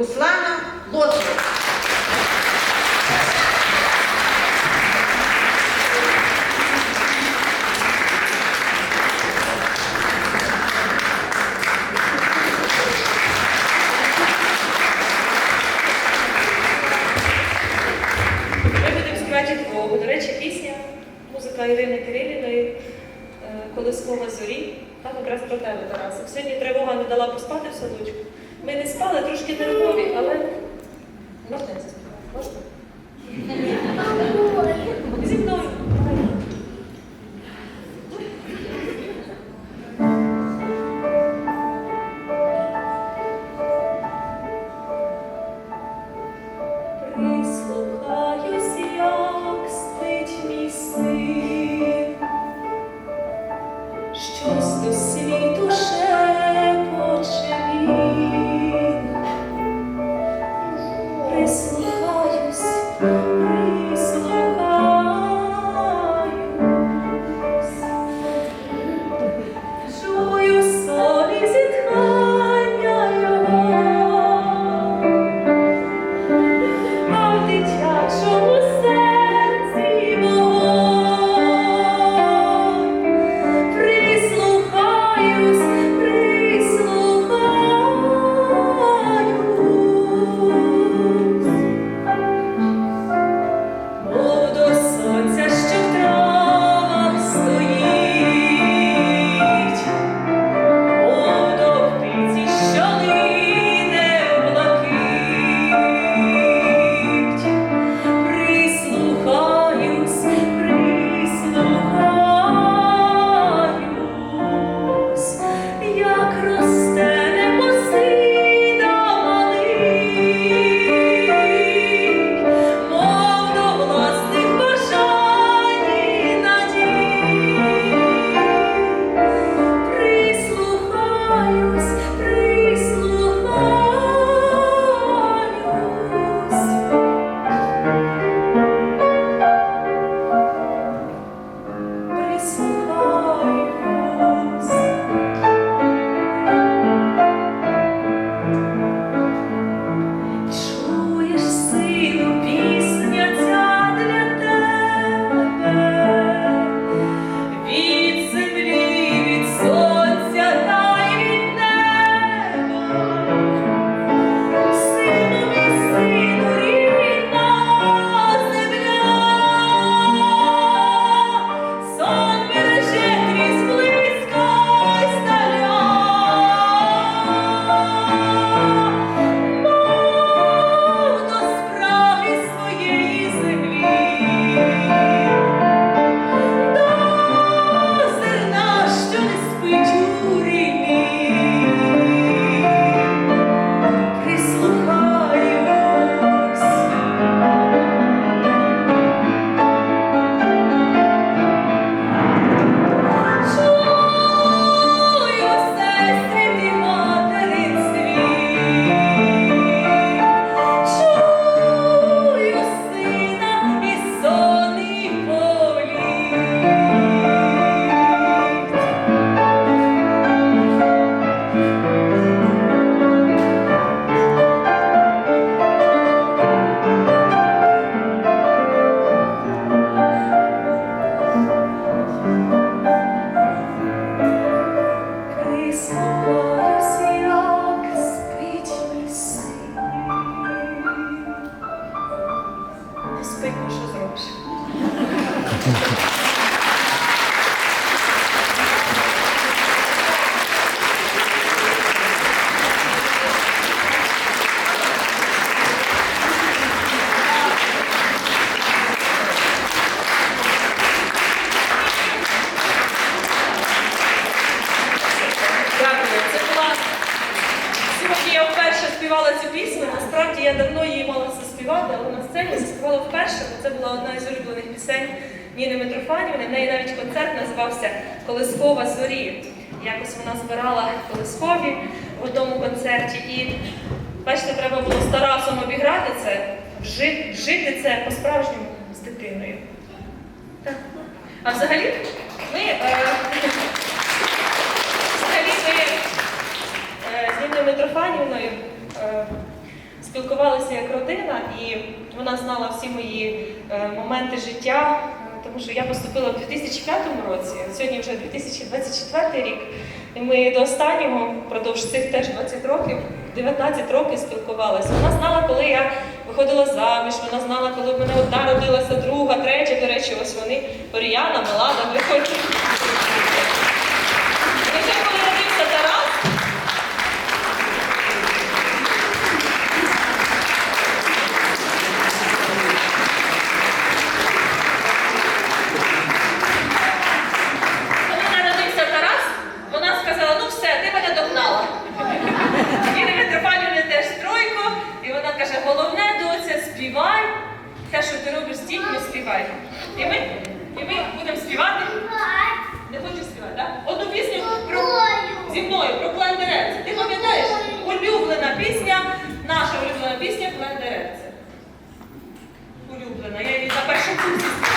Руслана Лосова. До речі, пісня, музика Ірини Кириліної, е, Колискова зорі. Там якраз про тебе, Тарасик. Сьогодні тривога не дала поспати в садочку. Ми не спали, трошки нервові, але можна? Можна? Зі мною. Прислухаюсь, як спить мій щось Прислухаюсь. Була сьогодні. Я вперше співала цю пісню. Насправді я давно її мала заспівати, але на сцені заспівала вперше, бо це була одна із улюблених пісень Ніни Митрофанівни. В неї навіть концерт називався Колискова зорі. Якось вона збирала колискові в одному концерті. І бачите, треба було з Тарасом обіграти це, вжити це по-справжньому з дитиною. Так. А взагалі, ми. Е, Взагалі ми е, спілкувалися як родина, і вона знала всі мої е, моменти життя, е, тому що я поступила в 2005 році, сьогодні вже 2024 рік. І ми до останнього, впродовж цих теж 20 років, 19 років спілкувалися. Вона знала, коли я виходила заміж, вона знала, коли в мене одна родилася, друга, третя, до речі, ось вони, Оріяна, Мелада, виходять. Тарас, зі мною про плендеревці. Ти пам'ятаєш? Улюблена пісня, наша улюблена пісня плендеревці. Улюблена. Я її за першому пісню.